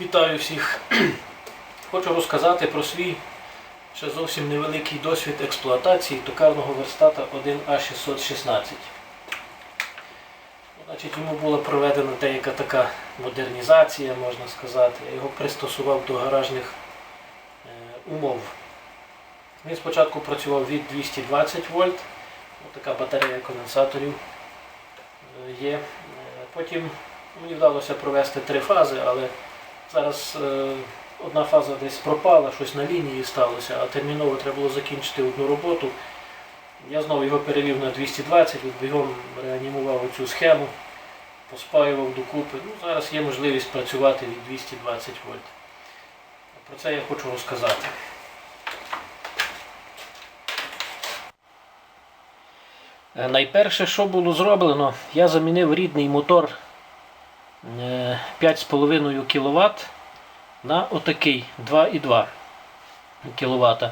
Вітаю всіх! Хочу розказати про свій ще зовсім невеликий досвід експлуатації токарного верстата 1А616. Значить, йому була проведена деяка така модернізація, можна сказати. Я його пристосував до гаражних е, умов. Він спочатку працював від 220 вольт, така батарея конденсаторів е, є. Е, Потім мені вдалося провести три фази, але зараз е, одна фаза десь пропала, щось на лінії сталося, а терміново треба було закінчити одну роботу. Я знову його перевів на 220, от бігом реанімував цю схему, поспаював докупи. Ну, зараз є можливість працювати від 220 вольт. Про це я хочу розказати. Е, Найперше, що було зроблено, я замінив рідний мотор 5,5 кВт на отакий 2,2 кВт.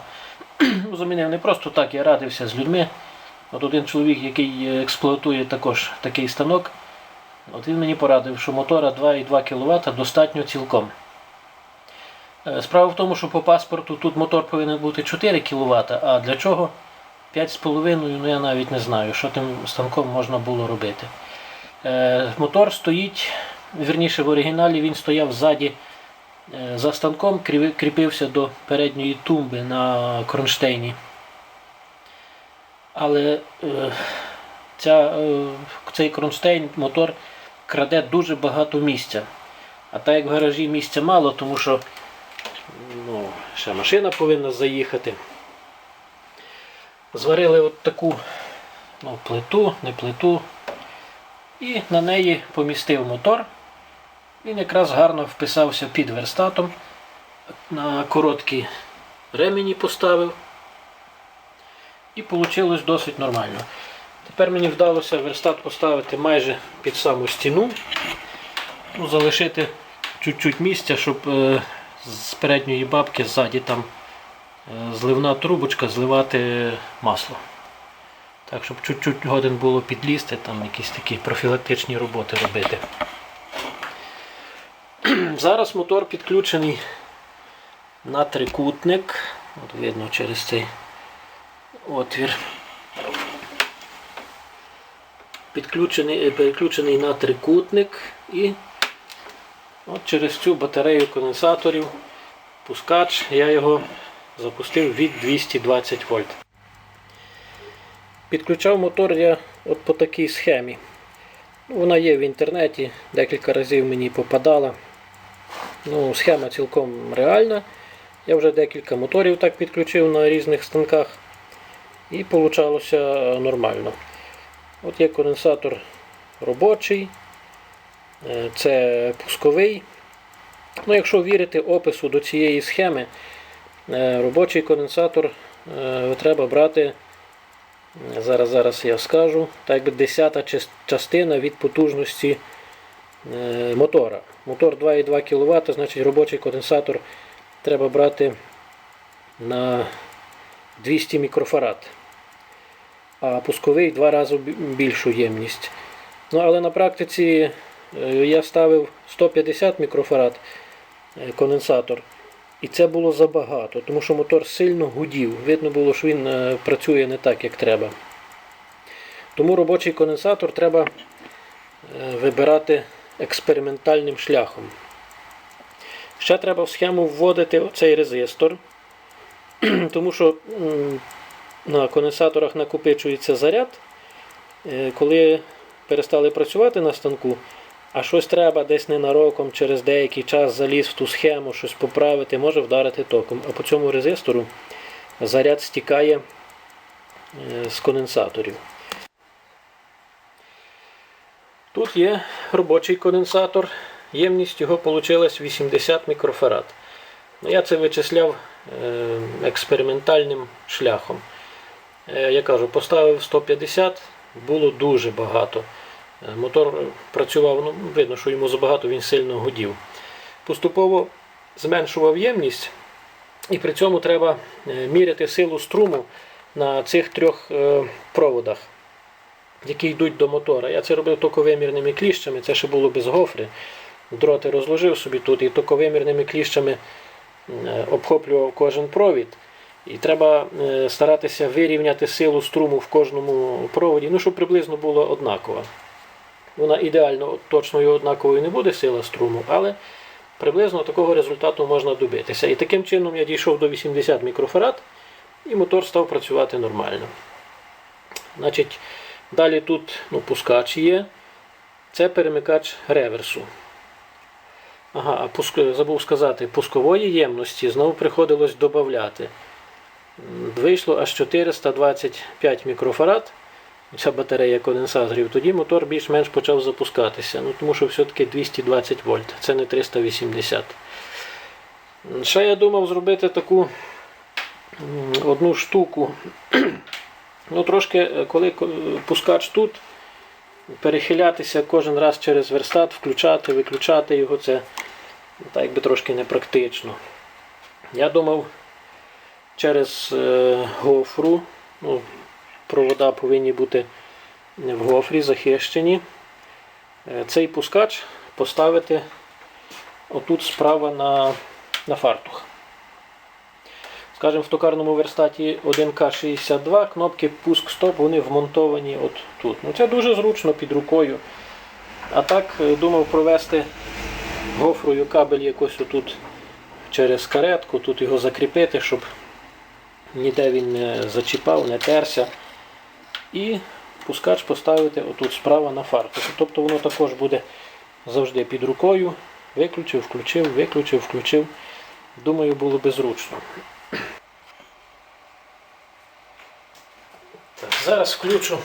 Замінив не просто так, я радився з людьми. От один чоловік, який е, експлуатує також такий станок, от він мені порадив, що мотора 2,2 кВт достатньо цілком. Е, Справа в тому, що по паспорту тут мотор повинен бути 4 кВт, а для чого 5,5, ну я навіть не знаю, що тим станком можна було робити. Е, Мотор стоїть, вірніше в оригіналі він стояв ззаді е, за станком, кріпи- кріпився до передньої тумби на кронштейні. Але е, ця, е, цей кронштейн, мотор краде дуже багато місця. А так як в гаражі місця мало, тому що ну, ще машина повинна заїхати. Зварили от таку ну, плиту, не плиту, і на неї помістив мотор. Він якраз гарно вписався під верстатом. На короткі ремені поставив. І вийшло досить нормально. Тепер мені вдалося верстат поставити майже під саму стіну. Ну, залишити чуть-чуть місця, щоб е, з передньої бабки ззаді там е, зливна трубочка зливати масло. Так, щоб чуть-чуть годин було підлізти, там якісь такі профілактичні роботи робити. Зараз мотор підключений на трикутник. От видно через цей отвір. Підключений, е, переключений на трикутник і от через цю батарею конденсаторів пускач я його запустив від 220 вольт. Підключав мотор я от по такій схемі. Вона є в інтернеті, декілька разів мені попадала. Ну, Схема цілком реальна. Я вже декілька моторів так підключив на різних станках і вийшло нормально. От є конденсатор робочий, е, це пусковий. Ну, Якщо вірити опису до цієї схеми, е, робочий конденсатор е, треба брати, е, зараз зараз я скажу, так якби 10 частина від потужності е, мотора. Мотор 2,2 кВт, значить робочий конденсатор треба брати на 200 мікрофарад. А пусковий два рази більшу ємність. Ну, але на практиці е, я ставив 150 мікрофарад е, конденсатор. І це було забагато, тому що мотор сильно гудів. Видно було, що він е, працює не так, як треба. Тому робочий конденсатор треба е, вибирати експериментальним шляхом. Ще треба в схему вводити оцей резистор, тому що на конденсаторах накопичується заряд. Е, Коли перестали працювати на станку, а щось треба десь ненароком через деякий час заліз в ту схему, щось поправити, може вдарити током. А по цьому резистору заряд стікає е, з конденсаторів. Тут є робочий конденсатор. Ємність його вийшла 80 мікрофарад. Ну, я це вичисляв е, експериментальним шляхом. Е, Я кажу, поставив 150, було дуже багато. Е, Мотор працював, ну, видно, що йому забагато, він сильно гудів. Поступово зменшував ємність, і при цьому треба міряти силу струму на цих трьох проводах, які йдуть до мотора. Я це робив токовимірними кліщами, це ще було без гофри. дроти розложив собі тут і токовимірними кліщами е, обхоплював кожен провід. І треба е, старатися вирівняти силу струму в кожному проводі, ну, щоб приблизно було однаково. Вона ідеально точною однаковою не буде сила струму, але приблизно такого результату можна добитися. І таким чином я дійшов до 80 мікрофарад, і мотор став працювати нормально. Значить, далі тут ну, пускач є. Це перемикач реверсу. Ага, а пуск... забув сказати, пускової ємності знову приходилось додати. Вийшло аж 425 мікрофарад. Ця батарея конденсаторів. Тоді мотор більш-менш почав запускатися. Ну, Тому що все-таки 220 вольт, це не 380. Ще я думав зробити таку одну штуку. Ну, Трошки, е, коли пускач тут, перехилятися кожен раз через верстат, включати, виключати його, це так якби трошки непрактично. Я думав через е, гофру, ну, провода повинні бути в гофрі захищені. Е, Цей пускач поставити отут справа на, на фартух. Скажімо, в токарному верстаті 1К62 кнопки пуск-стоп вони вмонтовані от тут. Ну, це дуже зручно під рукою. А так е, думав провести гофрою кабель якось отут через каретку, тут його закріпити, щоб ніде він не зачіпав, не терся. І пускач поставити отут справа на фартух. Тобто воно також буде завжди під рукою. Виключив, включив, виключив, включив. Думаю, було би зручно. Зараз включу,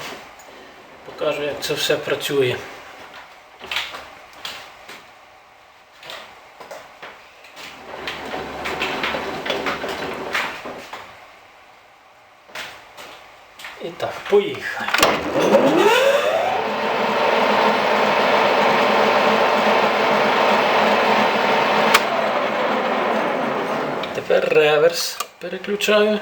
покажу, як це все працює. І так, поїхали. Тепер реверс переключаю.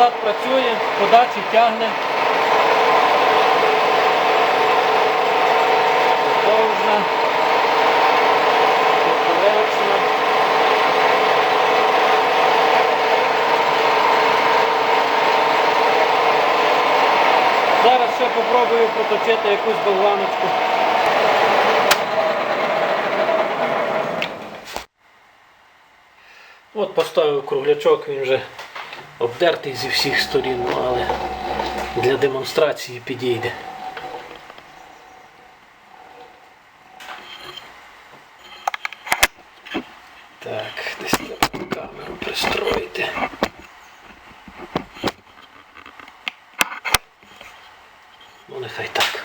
От працює, подачі тягне. Довжна. Зараз ще попробую проточити якусь болваночку. От поставив круглячок, він вже обдертий зі всіх сторін, але для демонстрації підійде. Так, десь треба камеру пристроїти. Ну, нехай так.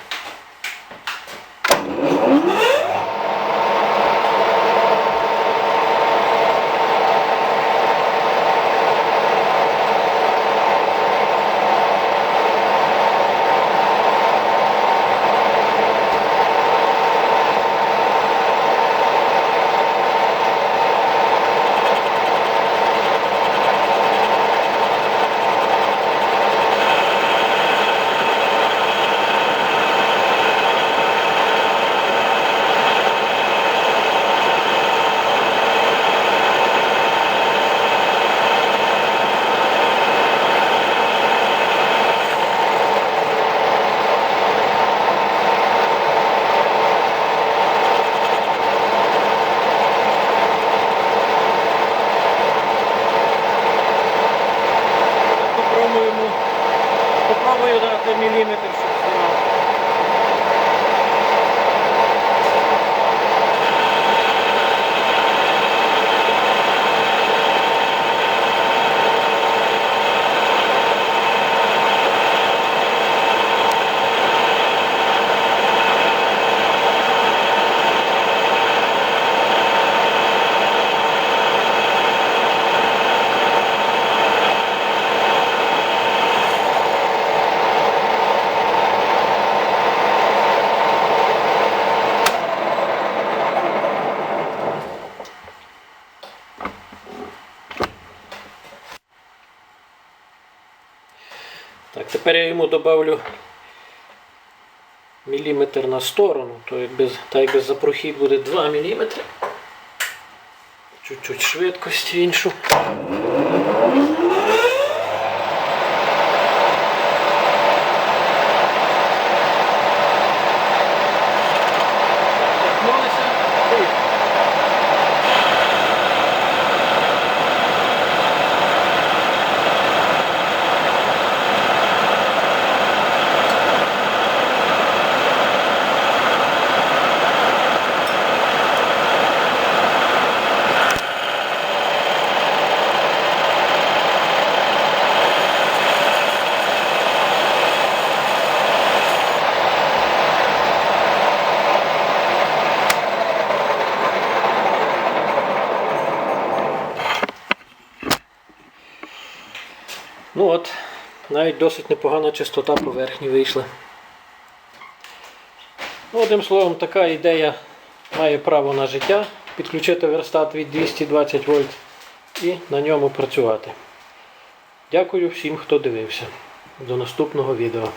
Попробуємо, попробую дати міліметр, Тепер я йому додавлю міліметр на сторону, то як без, та як без запрухів буде 2 мм. Чуть-чуть швидкості іншу. Торкнулися. Поїхали. Ну от, навіть досить непогана чистота поверхні вийшла. Ну, одним словом, така ідея має право на життя. Підключити верстат від 220 вольт і на ньому працювати. Дякую всім, хто дивився. До наступного відео.